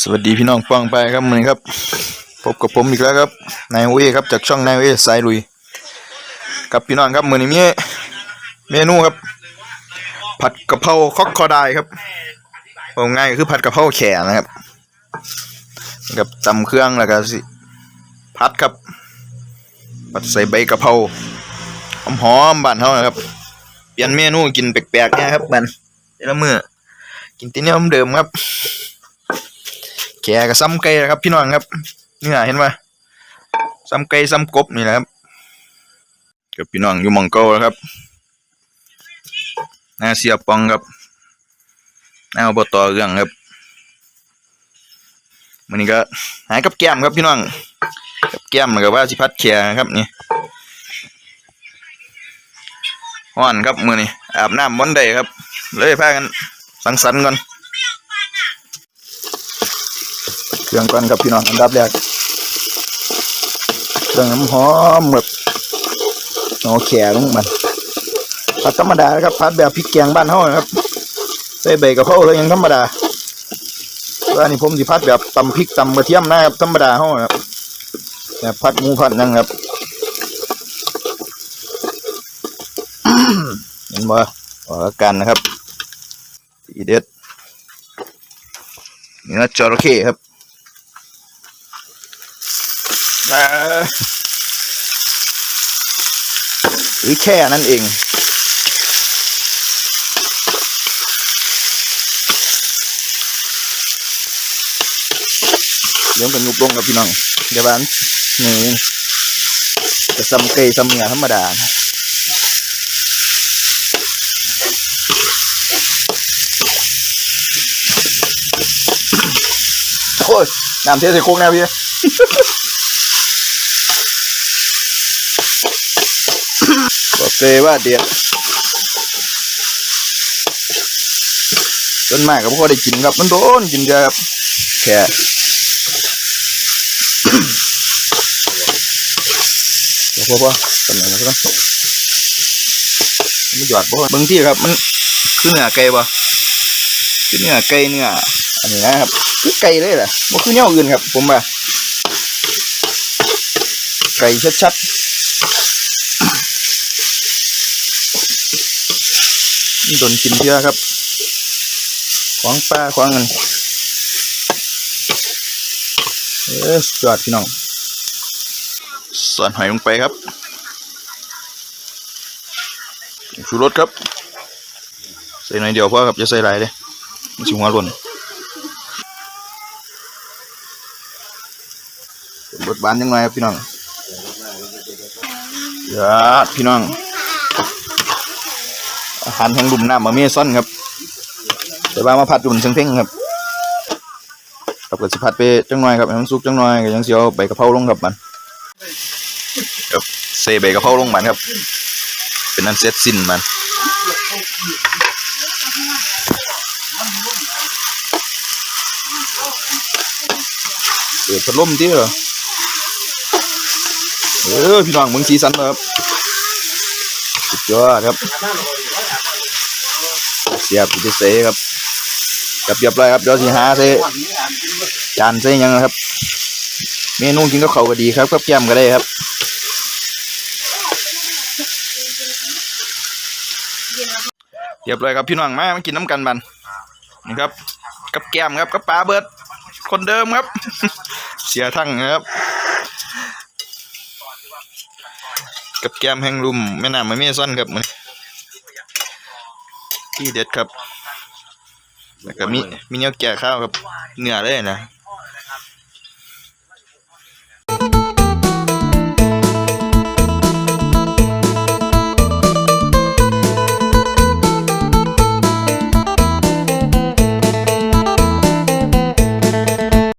สวัสดีพี่น้องฟังไปครับมือนครับ พบกับผมอีกแล้วครับนายเวครับจากช่องนายเวสายลุยกับพี่น้องครับมือนี้มีเมนูครับ ผัดกะเพราคอกคอไดายครับเอาง่ายคือผัดกะเพราแข่นะครับกับตำเครื่องแล้วก็สิผัดครับผัดใส่ใบกะเพราหอมๆบ้านเฮานะครับ เปลี่ยนเมนูกินแปลกๆเนี่ยครับบันแต่ละมื้อกินแตีเนี่เดิมครับ แขกับซ้ำไก่นะครับ พี่น้องครับนี่เห็นไหมซ้ำไก่ซ้ำกบนี่แหละครับกับพี่น้องอยู่มองเกาแล้วครับนาเสียปองครับนาอบตเรื่องครับมันนี้ก็หายกับแก้มครับพี่น้องกับแก้มแล้วก็ว่าสิพัดแขกครับนี่ฮ้อนครับมือนี้อาบน้ำวันใดครับ เลยพากันสังสรรค์ก่อน เค รื่องก่อนครับพี่น้องอันดับแรกเครื่องน้ำหอมแบบเอแขลงมันผัดธรรมดาครับผัดแบบพริกแกงบ้านเฮาครับ ใส่ใบกะเพราเลยยังธรรมดาแล้วอันนี้ผมสิผัดแบบตำพริกตำกระเทียมนะครับธรรมดาเฮาครับแบบผัดหมูผัดหยังครับเห็นบ่ออกการนะครับทีเด็ดเนื้อจระเข้ครับ หรือแค่นั้นเอง เดี๋ยวกันยุบลงกับพี่น้อง เดี๋ยวบ้านนี่จะซ้ำเกยซ้ำเหนือธรรมดาโอ้ยน้ำเทใส่โค้งแนวพี่ บอก เลยว่าเดียดจนมากก็พอได้กินครับ มันโดนกินเยอะครับแค่พอพอพอตำแหน่งนะครับมันหยอดบ่บางที่ครับมันคือเนื้อไก่บ่คือเนื้อไก่เนื้ออันนี้นะครับคือไก่เลยแหละบ่คือเนื้ออื่นครับ ผมว่าไก่ชัดๆ นี่โดนกินเยอะครับ ของปลาของเงินเออสุดยอดพี่น้องสอนหอยลงไปครับชูรสครับ ใส่หน่อยเดียวพอครับอย่าใส่หลายเลยมันสิหัวหล่นบดบานยังไงครับพี่น้องยอดพี่น้อง อาหารแห่งลุ่มน้ำมาเมซอนครับแต่ว่ามาผัดดุนเชิงเพ่งครับกับกระสิผัดไปจังหน่อยครับให้มันสุกจังหน่อยก็ยังเสียวใบกะเพราลงครับมันครับใส่ใบกะเพราลงมันครับ เป็นนั้นเสร็จสิ้นมันเปิดพัดลมที่เหรอเออพี่น้องมึงสีสันครับสุดยอดครับ เสียบจะเสครับกับเรียบร้อยครับเดี๋ยวสิหาเสจานเสยังนะครับ เมนูกินกับเขาก็ดีครับกับแก้มก็ได้ครับเรียบร้อยครับพี่น้องมามากินน้ำกันบันนี่ครับ กับแก้มครับกับปลาเบิด คนเดิมครับ เสียทั้งนะครับ กับแก้มแห่งลุ่มแม่น้ำไม่เมซ่อนครับมัน ที่เด็ดครับ แล้วก็มีมีเนื้อแก่ข้าวครับเนื้อเลยนะ